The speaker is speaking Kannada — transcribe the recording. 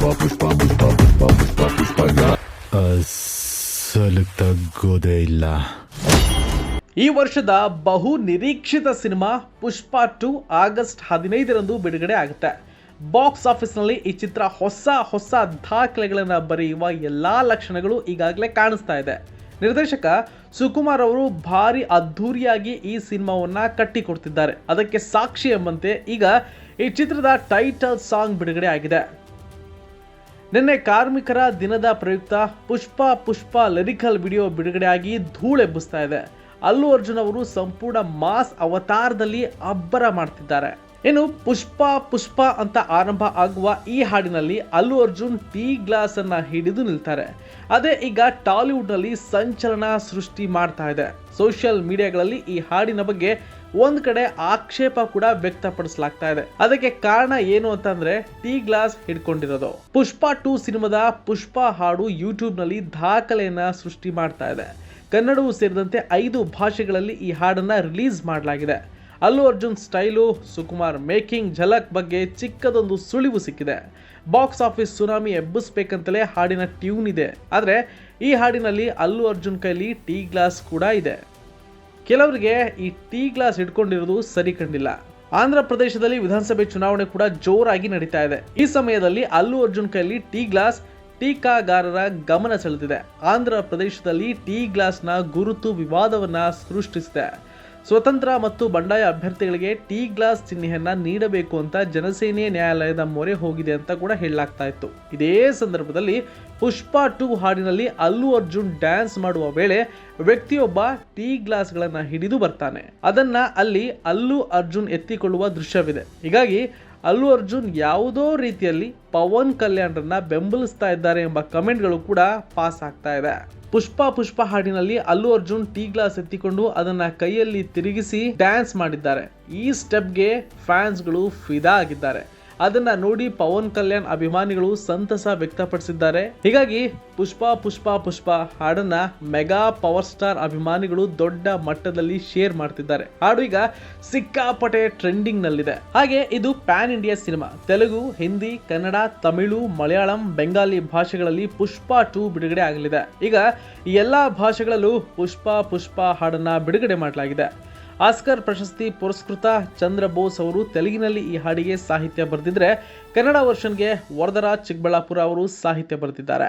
ಪುಷ್ಪ ಪುಷ್ಪ ಪುಷ್ಪ ಪುಷ್ಪಗ ಅಸಲು ತಗ್ಗೋದೇ ಇಲ್ಲ. ಈ ವರ್ಷದ ಬಹು ನಿರೀಕ್ಷಿತ ಸಿನಿಮಾ ಪುಷ್ಪ ಟು ಆಗಸ್ಟ್ ಹದಿನೈದರಂದು ಬಿಡುಗಡೆ ಆಗುತ್ತೆ. ಬಾಕ್ಸ್ ಆಫೀಸ್ನಲ್ಲಿ ಈ ಚಿತ್ರ ಹೊಸ ಹೊಸ ದಾಖಲೆಗಳನ್ನು ಬರೆಯುವ ಎಲ್ಲ ಲಕ್ಷಣಗಳು ಈಗಾಗಲೇ ಕಾಣಿಸ್ತಾ ಇದೆ. ನಿರ್ದೇಶಕ ಸುಕುಮಾರ್ ಅವರು ಭಾರಿ ಅದ್ಧೂರಿಯಾಗಿ ಈ ಸಿನಿಮಾವನ್ನು ಕಟ್ಟಿಕೊಡ್ತಿದ್ದಾರೆ. ಅದಕ್ಕೆ ಸಾಕ್ಷಿ ಎಂಬಂತೆ ಈಗ ಈ ಚಿತ್ರದ ಟೈಟಲ್ ಸಾಂಗ್ ಬಿಡುಗಡೆ ಆಗಿದೆ. ನಿನ್ನೆ ಕಾರ್ಮಿಕರ ದಿನದ ಪ್ರಯುಕ್ತ ಪುಷ್ಪ ಪುಷ್ಪ ಲಿರಿಕಲ್ ವಿಡಿಯೋ ಬಿಡುಗಡೆಯಾಗಿ ಧೂಳೆಬ್ಬಿಸ್ತಾ ಇದೆ. ಅಲ್ಲು ಅರ್ಜುನ್ ಅವರು ಸಂಪೂರ್ಣ ಮಾಸ್ ಅವತಾರದಲ್ಲಿ ಅಬ್ಬರ ಮಾಡ್ತಿದ್ದಾರೆ. ಇನ್ನು ಪುಷ್ಪ ಪುಷ್ಪ ಅಂತ ಆರಂಭ ಆಗುವ ಈ ಹಾಡಿನಲ್ಲಿ ಅಲ್ಲು ಅರ್ಜುನ್ ಟೀ ಗ್ಲಾಸ್ ಅನ್ನ ಹಿಡಿದು ನಿಲ್ತಾರೆ. ಅದೇ ಈಗ ಟಾಲಿವುಡ್ನಲ್ಲಿ ಸಂಚಲನ ಸೃಷ್ಟಿ ಮಾಡ್ತಾ ಇದೆ. ಸೋಷಿಯಲ್ ಮೀಡಿಯಾಗಳಲ್ಲಿ ಈ ಹಾಡಿನ ಬಗ್ಗೆ ಒಂದ್ ಕಡೆ ಆಕ್ಷೇಪ ಕೂಡ ವ್ಯಕ್ತಪಡಿಸಲಾಗ್ತಾ ಇದೆ. ಅದಕ್ಕೆ ಕಾರಣ ಏನು ಅಂತಂದ್ರೆ ಟೀ ಗ್ಲಾಸ್ ಹಿಡ್ಕೊಂಡಿರೋದು. ಪುಷ್ಪ ಟು ಸಿನಿಮಾದ ಪುಷ್ಪ ಹಾಡು ಯೂಟ್ಯೂಬ್ನಲ್ಲಿ ದಾಖಲೆಯನ್ನ ಸೃಷ್ಟಿ ಮಾಡ್ತಾ ಇದೆ. ಕನ್ನಡವೂ ಸೇರಿದಂತೆ ಐದು ಭಾಷೆಗಳಲ್ಲಿ ಈ ಹಾಡನ್ನ ರಿಲೀಸ್ ಮಾಡಲಾಗಿದೆ. ಅಲ್ಲು ಅರ್ಜುನ್ ಸ್ಟೈಲು, ಸುಕುಮಾರ್ ಮೇಕಿಂಗ್, ಝಲಕ್ ಬಗ್ಗೆ ಚಿಕ್ಕದೊಂದು ಸುಳಿವು ಸಿಕ್ಕಿದೆ. ಬಾಕ್ಸ್ ಆಫೀಸ್ ಸುನಾಮಿ ಎಬ್ಬಿಸ್ಬೇಕಂತಲೇ ಹಾಡಿನ ಟ್ಯೂನ್ ಇದೆ. ಆದರೆ ಈ ಹಾಡಿನಲ್ಲಿ ಅಲ್ಲು ಅರ್ಜುನ್ ಕೈಲಿ ಟೀ ಗ್ಲಾಸ್ ಕೂಡ ಇದೆ. ಕೆಲವರಿಗೆ ಈ ಟೀ ಗ್ಲಾಸ್ ಇಟ್ಕೊಂಡಿರೋದು ಸರಿ ಕಂಡಿಲ್ಲ. ಆಂಧ್ರ ಪ್ರದೇಶದಲ್ಲಿ ವಿಧಾನಸಭೆ ಚುನಾವಣೆ ಕೂಡ ಜೋರಾಗಿ ನಡೀತಾ ಇದೆ. ಈ ಸಮಯದಲ್ಲಿ ಅಲ್ಲು ಅರ್ಜುನ್ ಕೈಲಿ ಟೀ ಗ್ಲಾಸ್ ಟೀಕಾಗಾರರ ಗಮನ ಸೆಳೆದಿದೆ. ಆಂಧ್ರ ಪ್ರದೇಶದಲ್ಲಿ ಟೀ ಗ್ಲಾಸ್ನ ಗುರುತು ವಿವಾದವನ್ನ ಸೃಷ್ಟಿಸಿದೆ. ಸ್ವತಂತ್ರ ಮತ್ತು ಬಂಡಾಯ ಅಭ್ಯರ್ಥಿಗಳಿಗೆ ಟೀ ಗ್ಲಾಸ್ ಚಿಹ್ನೆಯನ್ನ ನೀಡಬೇಕು ಅಂತ ಜನಸೇನೆ ನ್ಯಾಯಾಲಯದ ಮೊರೆ ಹೋಗಿದೆ ಅಂತ ಕೂಡ ಹೇಳಲಾಗ್ತಾ ಇತ್ತು. ಇದೇ ಸಂದರ್ಭದಲ್ಲಿ ಪುಷ್ಪ ಟು ಹಾಡಿನಲ್ಲಿ ಅಲ್ಲು ಅರ್ಜುನ್ ಡ್ಯಾನ್ಸ್ ಮಾಡುವ ವೇಳೆ ವ್ಯಕ್ತಿಯೊಬ್ಬ ಟೀ ಗ್ಲಾಸ್ಗಳನ್ನು ಹಿಡಿದು ಬರ್ತಾನೆ. ಅದನ್ನ ಅಲ್ಲಿ ಅಲ್ಲು ಅರ್ಜುನ್ ಎತ್ತಿಕೊಳ್ಳುವ ದೃಶ್ಯವಿದೆ. ಹೀಗಾಗಿ ಅಲ್ಲು ಅರ್ಜುನ್ ಯಾವುದೋ ರೀತಿಯಲ್ಲಿ ಪವನ್ ಕಲ್ಯಾಣ್ರನ್ನ ಬೆಂಬಲಿಸ್ತಾ ಇದ್ದಾರೆ ಎಂಬ ಕಮೆಂಟ್ಗಳು ಕೂಡ ಪಾಸ್ ಆಗ್ತಾ ಇದೆ. ಪುಷ್ಪ ಪುಷ್ಪ ಹಾಡಿನಲ್ಲಿ ಅಲ್ಲು ಅರ್ಜುನ್ ಟೀ ಗ್ಲಾಸ್ ಎತ್ತಿಕೊಂಡು ಅದನ್ನ ಕೈಯಲ್ಲಿ ತಿರುಗಿಸಿ ಡ್ಯಾನ್ಸ್ ಮಾಡಿದ್ದಾರೆ. ಈ ಸ್ಟೆಪ್ಗೆ ಫ್ಯಾನ್ಸ್ಗಳು ಫಿದಾ ಆಗಿದ್ದಾರೆ. ಅದನ್ನ ನೋಡಿ ಪವನ್ ಕಲ್ಯಾಣ್ ಅಭಿಮಾನಿಗಳು ಸಂತಸ ವ್ಯಕ್ತಪಡಿಸಿದ್ದಾರೆ. ಹೀಗಾಗಿ ಪುಷ್ಪ ಪುಷ್ಪ ಪುಷ್ಪ ಹಾಡನ್ನ ಮೆಗಾ ಪವರ್ ಸ್ಟಾರ್ ಅಭಿಮಾನಿಗಳು ದೊಡ್ಡ ಮಟ್ಟದಲ್ಲಿ ಶೇರ್ ಮಾಡ್ತಿದ್ದಾರೆ. ಹಾಡು ಈಗ ಸಿಕ್ಕಾಪಟೆ ಟ್ರೆಂಡಿಂಗ್ ನಲ್ಲಿದೆ ಹಾಗೆ ಇದು pan India cinema. Telugu, Hindi, Kannada, Tamil, Malayalam, Bengali ಭಾಷೆಗಳಲ್ಲಿ ಪುಷ್ಪ ಟೂ ಬಿಡುಗಡೆ ಆಗಲಿದೆ. ಈಗ ಎಲ್ಲಾ ಭಾಷೆಗಳಲ್ಲೂ ಪುಷ್ಪ ಪುಷ್ಪ ಹಾಡನ್ನ ಬಿಡುಗಡೆ ಮಾಡಲಾಗಿದೆ. ಆಸ್ಕರ್ ಪ್ರಶಸ್ತಿ ಪುರಸ್ಕೃತ ಚಂದ್ರ ಬೋಸ್ ಅವರು ತೆಲುಗಿನಲ್ಲಿ ಈ ಹಾಡಿಗೆ ಸಾಹಿತ್ಯ ಬರೆದಿದ್ರೆ ಕನ್ನಡ ವರ್ಷನ್ಗೆ ವರದರಾಜ್ ಚಿಕ್ಕಬಳ್ಳಾಪುರ ಅವರು ಸಾಹಿತ್ಯ ಬರೆದಿದ್ದಾರೆ.